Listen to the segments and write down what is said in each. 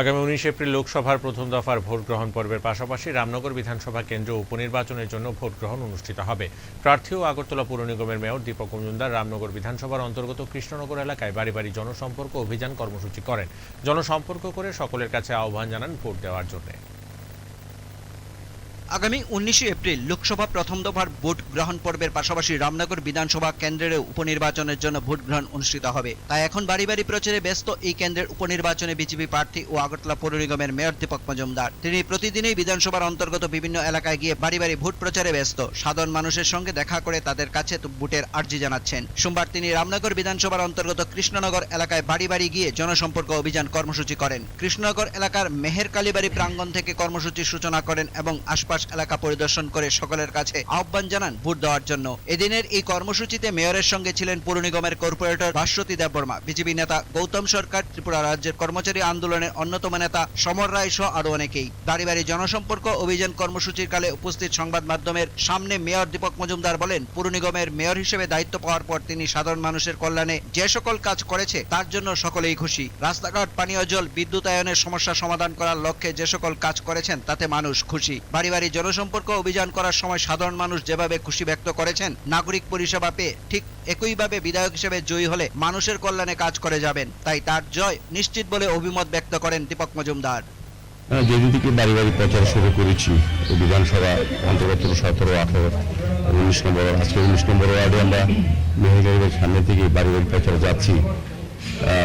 আগামী উনিশ এপ্রিল লোকসভার প্রথম দফার ভোট গ্রহণ পর্বের পাশাপাশি রামনগর বিধানসভা কেন্দ্র উপনির্বাচনের জন্য ভোট গ্রহণ অনুষ্ঠিত হবে। প্রার্থী ও আগরতলা পৌর নিগমের মেয়র দীপক মজুমদার রামনগর বিধানসভার অন্তর্গত কৃষ্ণনগর এলাকায় বাড়ি বাড়ি জনসম্পর্ক অভিযান কর্মসূচি করেন। জনসম্পর্ক করে সকলের কাছে আহ্বান জানান ভোট দেওয়ার জন্য। আগামী উনিশে এপ্রিল লোকসভা প্রথম দফার ভোট গ্রহণ পর্বের পাশাপাশি রামনগর বিধানসভা কেন্দ্রের উপনির্বাচনের জন্য ভোট গ্রহণ অনুষ্ঠিত হবে। তাই এখন বাড়ি বাড়ি প্রচারে ব্যস্ত এই কেন্দ্রের উপনির্বাচনে বিজেপি প্রার্থী ও আগরতলা পৌর নিগমের মেয়র দীপক মজুমদার। তিনি প্রতিদিনই বিধানসভার অন্তর্গত বিভিন্ন এলাকায় গিয়ে বাড়ি বাড়ি ভোট প্রচারে ব্যস্ত। সাধারণ মানুষের সঙ্গে দেখা করে তাদের কাছে ভোটের আর্জি জানাচ্ছেন। সোমবার তিনি রামনগর বিধানসভার অন্তর্গত কৃষ্ণনগর এলাকায় বাড়ি বাড়ি গিয়ে জনসম্পর্ক অভিযান কর্মসূচি করেন। কৃষ্ণনগর এলাকার মেহের কালীবাড়ি প্রাঙ্গণ থেকে কর্মসূচির সূচনা করেন এবং আশপাশ এলাকা পরিদর্শন করে সকলের কাছে আহ্বান জানান ভোট দেওয়ার জন্য। এদিনের এই কর্মসূচিতে মেয়রের সঙ্গে ছিলেন পৌর নিগমের কর্পোরেটর ভাস্বতী দেববর্মা বিজেপি নেতা গৌতম সরকার, ত্রিপুরা রাজ্যের কর্মচারী আন্দোলনের অন্যতম নেতা সমর রায় সহ আরও অনেকেই। বাড়ি বাড়ি জনসম্পর্ক অভিযান কর্মসূচির কালে উপস্থিত সংবাদ মাধ্যমের সামনে মেয়র দীপক মজুমদার বলেন, পৌর নিগমের মেয়র হিসেবে দায়িত্ব পাওয়ার পর তিনি সাধারণ মানুষের কল্যাণে যে সকল কাজ করেছে, তার জন্য সকলেই খুশি। রাস্তাঘাট, পানীয় জল, বিদ্যুতায়নের সমস্যা সমাধান করার লক্ষ্যে যে সকল কাজ করেছেন, তাতে মানুষ খুশি। বাড়ি বাড়ি জনসম্পর্ক অভিযান করার সময় সাধারণ মানুষ যেভাবে খুশি ব্যক্ত করেছেন নাগরিক পরিষেবা পেয়ে ঠিক একইভাবে বিধায়ক হিসেবে জয়ী হলে মানুষের কল্যাণে কাজ করে যাবেন। তাই তার জয় নিশ্চিত বলে অভিমত ব্যক্ত করেন দীপক মজুমদার। হ্যাঁ, যেদিন থেকে বাড়ি বাড়ি প্রচার শুরু করেছি বিধানসভা অন্তর্গত সতেরো আঠারো উনিশ নম্বর আজকে উনিশ নম্বর ওয়ার্ডে আমরা মেহেরগাড়ির সামনে থেকে বাড়ি বাড়ি প্রচারে যাচ্ছি।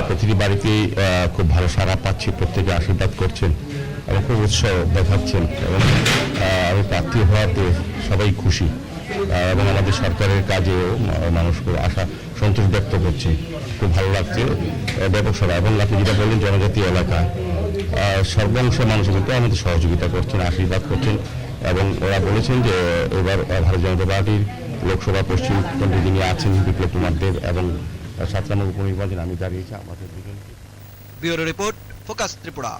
প্রতিটি বাড়িতেই খুব ভালো সাড়া পাচ্ছি প্রত্যেকে আশীর্বাদ করছেন এবং খুব উৎসাহ দেখাচ্ছেন। এবং আমি প্রার্থী হওয়াতে সবাই খুশি। এবং আমাদের সরকারের কাজেও মানুষ আশা, সন্তোষ ব্যক্ত করছে। খুব ভালো লাগছে। ব্যাপক সভা। এবং আপনি যেটা বললেন জনজাতি এলাকা সর্বাংশ মানুষ কিন্তু আমাদের সহযোগিতা করছেন, আশীর্বাদ করছেন। এবং ওরা বলেছেন যে, এবার ভারতীয় জনতা পার্টির লোকসভা পশ্চিম কেন্দ্রে যিনি আছেন, বিপ্লব কুমার দেব এবং সাত নম্বর উপনির্বাচনে, আমি দাঁড়িয়েছি আমাদের দুজন ব্যুরো রিপোর্ট, ফোকাস ত্রিপুরা।